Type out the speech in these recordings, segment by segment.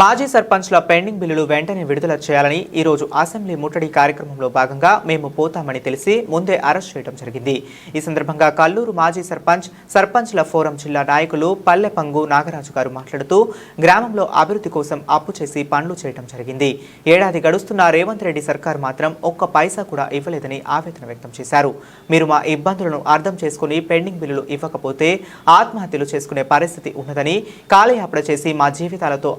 మాజీ సర్పంచ్ల పెండింగ్ బిల్లులు వెంటనే విడుదల చేయాలని ఈ రోజు అసెంబ్లీ ముట్టడి కార్యక్రమంలో భాగంగా మేము పోతామని తెలిసి ముందే అరెస్ట్ చేయడం జరిగింది. ఈ సందర్భంగా కల్లూరు మాజీ సర్పంచ్ సర్పంచ్ల ఫోరం జిల్లా నాయకులు పల్లెపంగు నాగరాజు గారు మాట్లాడుతూ గ్రామంలో అభివృద్ధి కోసం అప్పు చేసి పనులు చేయడం జరిగింది. ఏడాది గడుస్తున్న రేవంత్ రెడ్డి సర్కార్ మాత్రం ఒక్క పైసా కూడా ఇవ్వలేదని ఆవేదన వ్యక్తం చేశారు. మీరు మా ఇబ్బందులను అర్థం చేసుకుని పెండింగ్ బిల్లులు ఇవ్వకపోతే ఆత్మహత్యలు చేసుకునే పరిస్థితి ఉన్నదని కాలయాపన చేసి మా జీవితాలతో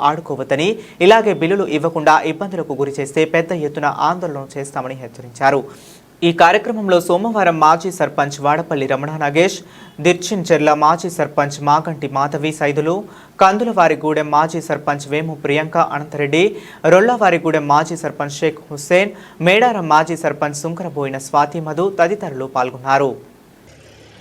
ఆడుకోవద్దని ఇలాగే బిల్లులు ఇవ్వకుండా ఇబ్బందులకు గురి చేస్తే పెద్ద ఎత్తున ఆందోళన చేస్తామని హెచ్చరించారు. ఈ కార్యక్రమంలో సోమవారం మాజీ సర్పంచ్ వాడపల్లి రమణ నాగేష్ దిర్చిన్చెర్ల మాజీ సర్పంచ్ మాగంటి మాధవి సైదులు కందులవారిగూడెం మాజీ సర్పంచ్ వేము ప్రియాంక అనంతరెడ్డి రొల్లవారిగూడెం మాజీ సర్పంచ్ షేక్ హుస్సేన్ మేడారం మాజీ సర్పంచ్ సుంకరబోయిన స్వాతి మధు తదితరులు పాల్గొన్నారు.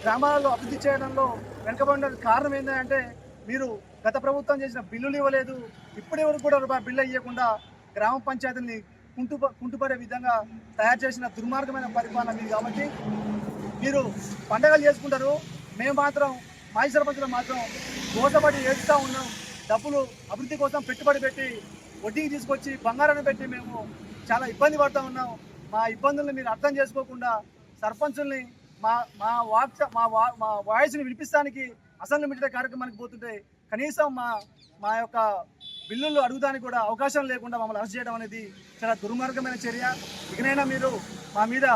గ్రామాలలో అభివృద్ధి చేయడంలో వెనుకబడిన కారణం ఏంటంటే మీరు గత ప్రభుత్వం చేసిన బిల్లులు ఇవ్వలేదు. ఇప్పటి వరకు కూడా రూపాయి బిల్లు ఇవ్వకుండా గ్రామ పంచాయతీని కుంటు కుంటుపడే విధంగా తయారు చేసిన దుర్మార్గమైన పరిపాలన మీది కాబట్టి మీరు పండగలు చేసుకుంటారు. మేము మాత్రం మాజీ సర్పంచులు మాత్రం మోసపడి ఏడుస్తూ ఉన్నాం. డబ్బులు అభివృద్ధి కోసం పెట్టుబడి పెట్టి వడ్డీకి తీసుకొచ్చి బంగారాన్ని పెట్టి మేము చాలా ఇబ్బంది పడుతూ ఉన్నాం. మా ఇబ్బందుల్ని మీరు అర్థం చేసుకోకుండా సర్పంచుల్ని మా మా వాక్ మా వా మా వాయిస్ని వినిపిస్తానికి అసెంబ్లీ కార్యక్రమానికి పోతుంటే కనీసం మా మా యొక్క బిల్లులు అడుగుదానికి కూడా అవకాశం లేకుండా మమ్మల్ని అరెస్ట్ చేయడం అనేది చాలా దుర్మార్గమైన చర్య. ఇకనైనా మీరు మా మీద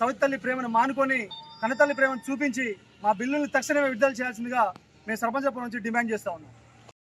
సవితల్లి ప్రేమను మానుకొని కన్నతల్లి ప్రేమను చూపించి మా బిల్లుల్ని తక్షణమే విడుదల చేయాల్సిందిగా మేము సర్పంచ్ నుంచి డిమాండ్ చేస్తా ఉన్నాం.